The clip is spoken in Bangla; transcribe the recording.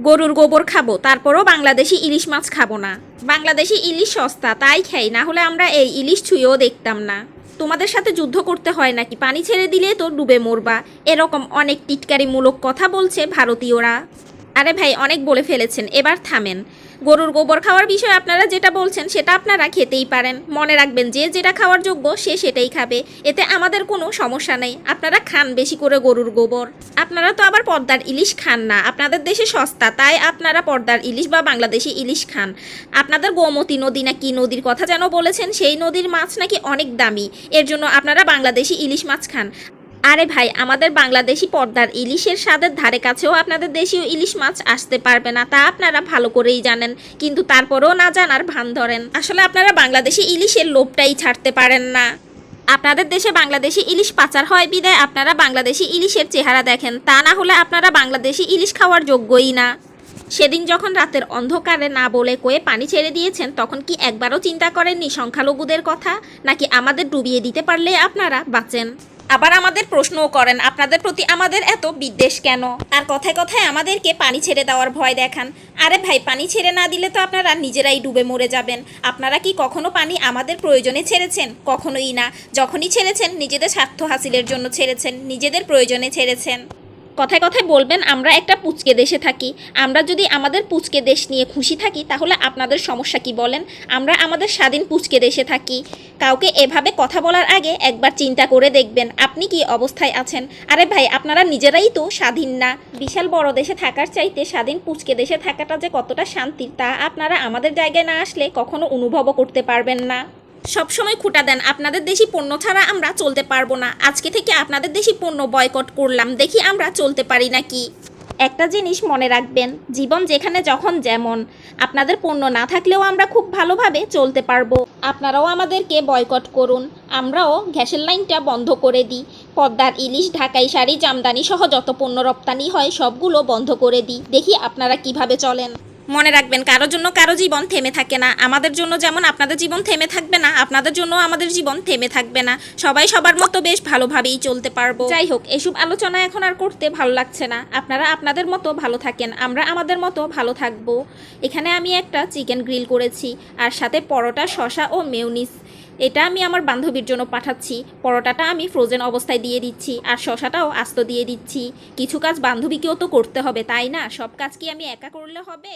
গরুর গোবর খাব, তারপরও বাংলাদেশি ইলিশ মাছ খাব না। বাংলাদেশি ইলিশ সস্তা, তাই খাই, না হলে আমরা এই ইলিশ ছুঁয়েও দেখতাম না। তোমাদের সাথে যুদ্ধ করতে হয় নাকি? পানি ছেড়ে দিলে তো ডুবে মরবা। এরকম অনেক টিটকারিমূলক কথা বলছে ভারতীয়রা। আরে ভাই, অনেক বলে ফেলেছেন, এবার থামেন। গরুর গোবর খাওয়ার বিষয়ে আপনারা যেটা বলছেন, সেটা আপনারা খেতেই পারেন। মনে রাখবেন, যে যেটা খাওয়ার যোগ্য, সে সেটাই খাবে। এতে আমাদের কোনো সমস্যা নেই। আপনারা খান বেশি করে গরুর গোবর। আপনারা তো আবার পর্দার ইলিশ খান না। আপনাদের দেশে সস্তা, তাই আপনারা পর্দার ইলিশ বা বাংলাদেশি ইলিশ খান। আপনাদের গোমতী নদী না কি নদীর কথা যেন বলেছেন, সেই নদীর মাছ নাকি অনেক দামি। এর জন্য আপনারা বাংলাদেশি ইলিশ মাছ খান। আরে ভাই, আমাদের বাংলাদেশি পর্দার ইলিশের স্বাদের ধারে কাছেও আপনাদের দেশীয় ইলিশ মাছ আসতে পারবে না, তা আপনারা ভালো করেই জানেন। কিন্তু তারপরেও না জানার ভান ধরেন। আসলে আপনারা বাংলাদেশি ইলিশের লোভটাই ছাড়তে পারেন না। আপনাদের দেশে বাংলাদেশি ইলিশ পাচার হয় বিদায়, আপনারা বাংলাদেশি ইলিশের চেহারা দেখেন। তা না হলে আপনারা বাংলাদেশি ইলিশ খাওয়ার যোগ্যই না। সেদিন যখন রাতের অন্ধকারে না বলে কয়ে পানি ছেড়ে দিয়েছেন, তখন কি একবারও চিন্তা করেননি সংখ্যালঘুদের কথা? নাকি আমাদের ডুবিয়ে দিতে পারলে আপনারা বাঁচেন? আবার আমাদের প্রশ্নও করেন, আপনাদের প্রতি আমাদের এত বিদ্বেষ কেন? আর কথায় কথায় আমাদেরকে পানি ছেড়ে দেওয়ার ভয় দেখান। আরে ভাই, পানি ছেড়ে না দিলে তো আপনারা নিজেরাই ডুবে মরে যাবেন। আপনারা কি কখনো পানি আমাদের প্রয়োজনে ছেড়েছেন? কখনোই না। যখনই ছেড়েছেন, নিজেদের স্বার্থ হাসিলের জন্য ছেড়েছেন, নিজেদের প্রয়োজনে ছেড়েছেন। কথায় কথায় বলবেন, আমরা একটা পুচকে দেশে থাকি। আমরা যদি আমাদের পুচকে দেশ নিয়ে খুশি থাকি, তাহলে আপনাদের সমস্যা কি বলেন? আমরা আমাদের স্বাধীন পুচকে দেশে থাকি। কাউকে এভাবে কথা বলার আগে একবার চিন্তা করে দেখবেন, আপনি কি অবস্থায় আছেন? আরে ভাই, আপনারা নিজেরাই তো স্বাধীন না। বিশাল বড় দেশে থাকার চাইতে স্বাধীন পুচকে দেশে থাকাটা যে কতটা শান্তির, তা আপনারা আমাদের জায়গায় না আসলে কখনো অনুভবও করতে পারবেন না। সবসময় খুঁটা দেন, আপনাদের দেশি পণ্য ছাড়া আমরা চলতে পারব না। আজকে থেকে আপনাদের দেশি পণ্য বয়কট করলাম, দেখি আমরা চলতে পারি নাকি? একটা জিনিস মনে রাখবেন, জীবন যেখানে যখন যেমন, আপনাদের পণ্য না থাকলেও আমরা খুব ভালোভাবে চলতে পারব। আপনারাও আমাদেরকে বয়কট করুন, আমরাও গ্যাসের লাইনটা বন্ধ করে দিই, পদ্মার ইলিশ, ঢাকাই শাড়ি, জামদানি সহ যত পণ্য রপ্তানি হয়, সবগুলো বন্ধ করে দিই, দেখি আপনারা কীভাবে চলেন। মনে রাখবেন, কারোর জন্য কারও জীবন থেমে থাকে না। আমাদের জন্য যেমন আপনাদের জীবন থেমে থাকবে না, আপনাদের জন্য আমাদের জীবন থেমে থাকবে না। সবাই সবার মতো বেশ ভালোভাবেই চলতে পারব। যাই হোক, এসব আলোচনা এখন আর করতে ভালো লাগছে না। আপনারা আপনাদের মতো ভালো থাকেন, আমরা আমাদের মতো ভালো থাকব। এখানে আমি একটা চিকেন গ্রিল করেছি, আর সাথে পরোটা শশা ও মেউনিস এটা আমি আমার বান্ধবীর জন্য পাঠাচ্ছি। পরোটাটা আমি ফ্রোজেন অবস্থায় দিয়ে দিচ্ছি, আর শশাটাও আস্ত দিয়ে দিচ্ছি। কিছু কাজ বান্ধবীকেও তো করতে হবে, তাই না? সব কাজ কি আমি একা করলে হবে?